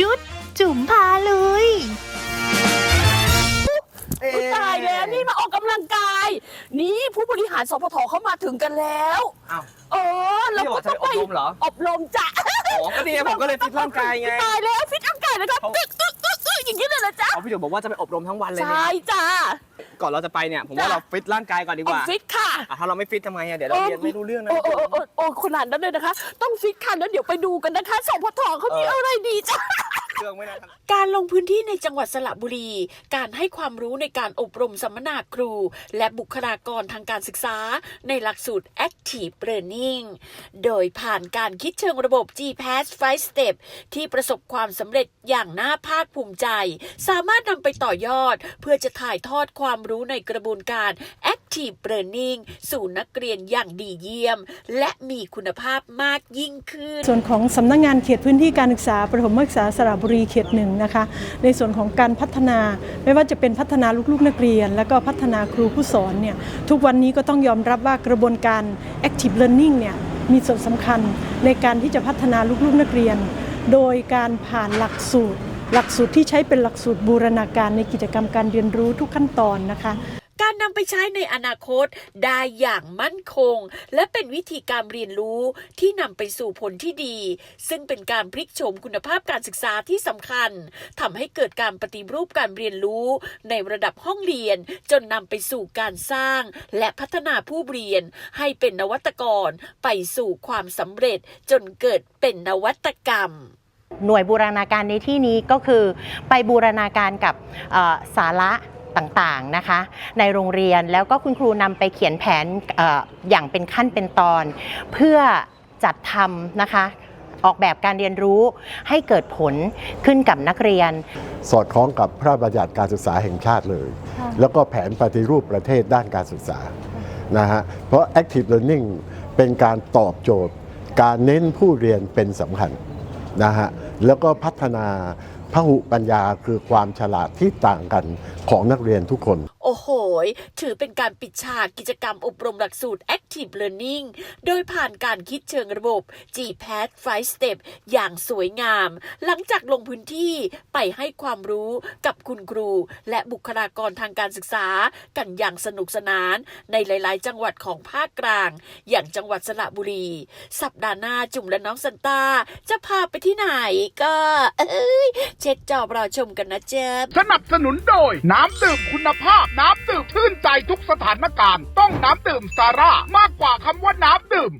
ชุด จุ๋มพาลุยตายแล้วนี่มาออกกำลังกาย นี่ผู้บริหารสพทเข้ามาถึงกันแล้วอ้าวเออเราพี่บก็อกจะต้องไปไปอบรมเหรอ อบรมจ้ะอ๋อก็นี่ไงผมก็เลยฟิตร่างกายไง ตายแล้วฟิตร่างกายนะครับเขาตึกตึกตึกตึกอย่างนี้เลยนะจ๊ะเอาพี่เดี๋ยวบอกว่าจะไปอบรมทั้งวันเลยใช่เนี่ยจ้ะ ก่อนเราจะไปเนี่ยผมว่าจ้ะ เราฟิตร่างกายก่อนดีกเอาว่าฟิตค่ะ อะถ้าเราไม่ฟิตทำไมอะเดี๋ยวเราเรียนไม่รู้เรื่องนะโอ้โอ้โอ้โอ้โอ้ขนาดนั้นเลยนะคะ ต้องฟิตค่ะแล้วเดี๋ยวไปดูกันนะคะสพทเขามีอะไรดีจ้ะ เครื่องไม่นะการลงพื้นที่ในจังหวัดสระบุรี การให้ความรู้ในการอบรมสัมมนาครู และบุคลากรทางการศึกษา ในหลักสูตร Active Learning โดยผ่านการคิดเชิงระบบ GPAS 5 Step ที่ประสบความสำเร็จอย่างน่าภาคภูมิใจ สามารถนำไปต่อยอด เพื่อจะถ่ายทอดความรู้ในกระบวนการ Active Learning สู่นักเรียนอย่างดีเยี่ยม และมีคุณภาพมากยิ่งขึ้น ส่วนของสำนักงานเขตพื้นที่การศึกษาประถมศึกษาสระบุรีเขตหนึ่งนะคะ ในส่วนของการพัฒนา ไม่ว่าจะเป็นพัฒนาลูกๆนักเรียน แล้วก็พัฒนาครูผู้สอนเนี่ยทุกวันนี้ก็ต้องยอมรับว่ากระบวนการ active learning เนี่ยมีส่วนสำคัญในการที่จะพัฒนาลูกๆนักเรียน โดยการผ่านหลักสูตร หลักสูตรที่ใช้เป็นหลักสูตรบูรณาการในกิจกรรมการเรียนรู้ทุกขั้นตอนนะคะ การนำไปใช้ในอนาคตได้อย่างมั่นคง และเป็นวิธีการเรียนรู้ที่นำไปสู่ผลที่ดี ซึ่งเป็นการพลิกโฉมคุณภาพการศึกษาที่สำคัญทำให้เกิดการปฏิรูปการเรียนรู้ในระดับห้องเรียน จนนำไปสู่การสร้าง และพัฒนาผู้เรียน ให้เป็นนวัตกรไปสู่ความสำเร็จ จนเกิดเป็นนวัตกรรมหน่วยบูรณาการในที่นี้ก็คือไปบูรณาการกับสาระ ต่างๆนะคะ ในโรงเรียนแล้วก็คุณครูนำไปเขียนแผนเอออย่างเป็นขั้นเป็นตอน เพื่อจัดทำนะคะออกแบบการเรียนรู้ให้เกิดผลขึ้นกับนักเรียน สอดคล้องกับพระบัญญัติการศึกษาแห่งชาติเลย แล้วก็แผนปฏิรูปประเทศด้านการศึกษานะฮะเพราะ active learning เป็นการตอบโจทย์ การเน้นผู้เรียนเป็นสำคัญนะฮะแล้วก็พัฒนาพ หุปัญญาคือความฉลาดที่ต่างกันของนักเรียนทุกคน โอ้โหถือเป็นการปิดฉากกิจกรรมอบรมหลักสูตร Active Learning โดยผ่านการคิดเชิงระบบ GPAS 5 Step อย่างสวยงาม หลังจากลงพื้นที่ไปให้ความรู้กับคุณครู และบุคลากรทางการศึกษากันอย่างสนุกสนาน ในหลาย ๆ จังหวัดของภาคกลาง อย่างจังหวัดสระบุรี สัปดาห์หน้าจุ่มและน้องซันต้าจะพาไปที่ไหนก็เอ้ยเช็ดจอบรอชมกันนะเจ๊สนับสนุนโดย น้ำดื่มคุณภาพน้ำ ทุกสถานการณ์ ต้องน้ำดื่มซาร่ามากกว่าคำว่าน้ำดื่ม